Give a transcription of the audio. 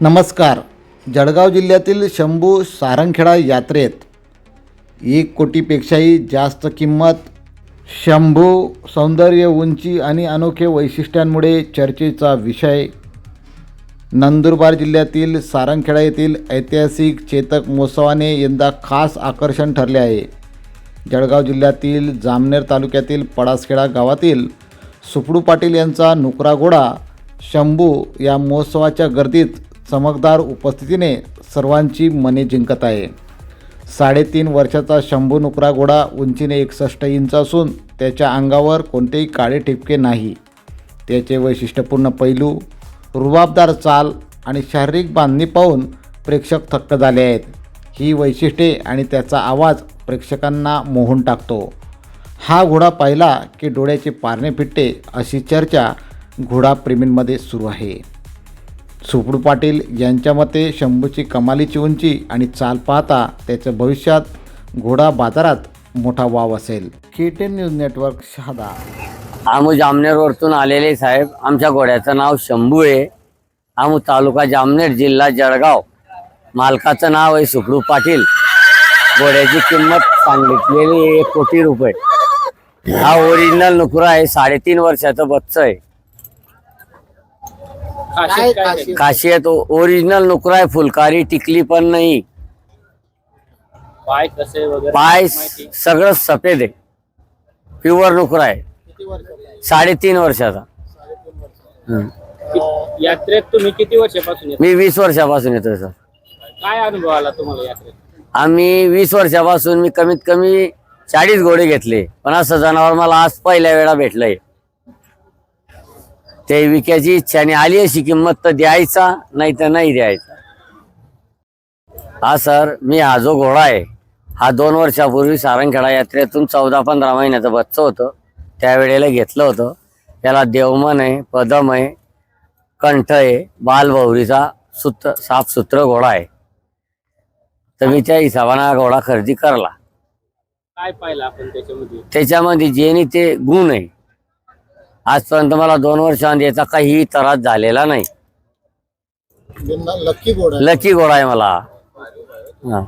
नमस्कार. जळगाव जिल्ह्यातील शंभू सारंगखेडा यात्रेत एक कोटीपेक्षाही जास्त किंमत शंभू सौंदर्य उंची आणि अनोखे वैशिष्ट्यांमुळे चर्चेचा विषय नंदुरबार जिल्ह्यातील सारंगखेडा येथील ऐतिहासिक चेतक महोत्सवाने यंदा खास आकर्षण ठरले आहे. जळगाव जिल्ह्यातील जामनेर तालुक्यातील पडासखेडा गावातील सुपडू पाटील यांचा नुकरा घोडा शंभू या महोत्सवाच्या गर्दीत चमकदार उपस्थितीने सर्वांची मने जिंकत आहे. साडेतीन वर्षाचा शंभू नुकरा घोडा उंचीने एकसष्ट इंच असून त्याच्या अंगावर कोणतेही काळे ठिपके नाही. त्याचे वैशिष्ट्यपूर्ण पैलू रुबाबदार चाल आणि शारीरिक बांधणी पाहून प्रेक्षक थक्क झाले आहेत. ही वैशिष्ट्ये आणि त्याचा आवाज प्रेक्षकांना मोहून टाकतो. हा घोडा पाहिला की डोळ्याचे पारणे फिटते अशी चर्चा घोडाप्रेमींमध्ये सुरू आहे. सुपडू पाटील यांच्या मते शंभूची कमालीची उंची आणि चाल पाहता त्याच्या भविष्यात घोडा बाजारात मोठा वाव असेल. K ten news network Shahada. आमू जामनेरवरतून आलेले साहेब आमच्या घोड्याचं नाव शंभू आहे. आमू तालुका जामनेर जिल्हा जळगाव. मालकाचं नाव आहे सुखडू पाटील. घोड्याची किंमत सांगितलेली एक कोटी रुपये. हा ओरिजिनल नुकरा आहे साडेतीन वर्षाचं बच्चं आहे. खासियत काय त्याची? खासियत ओरिजिनल नुकरा आहे फुलकारी टिकली पण नाही पाय कसे वगैरे पाय माहिती? सगळं सफेद आहे प्युअर नुकरा आहे किती? साडेतीन वर्षाचा हं. कि- यात्रेत तुम्ही किती वर्षापासून येता? मी वीस वर्षापासून येतोय सर काय अनुभव आला तुम्हाला यात्रेत आम्ही वीस वर्षापासून मी कमीत कमी चाळीस घोडे घेतले पण असं जनावर मला आज पहिल्या वेळा भेटलंय ते विकायची इच्छा आणि आली अशी किंमत तर द्यायचा नाही तर नाही द्यायचा. हा सर मी हा जो घोडा आहे हा दोन वर्षापूर्वी सारंगखेडा यात्रेतून चौदा पंधरा महिन्याचं बच्चं होतं. त्यावेळेला घेतलं होतं. त्याला देवमन आहे पदम आहे कंठ आहे बालभौरीचा सूत्र साफसूत्र घोडा आहे. तर मी त्या हिशोबाने हा घोडा खरेदी करला. काय पाहिलं आपण त्याच्यामध्ये? त्याच्यामध्ये जे आणि ते गुण आहे. आजपर्यंत मला दोन वर्षांत याचा काही त्रास झालेला नाही. लकी घोडा आहे मला. हा.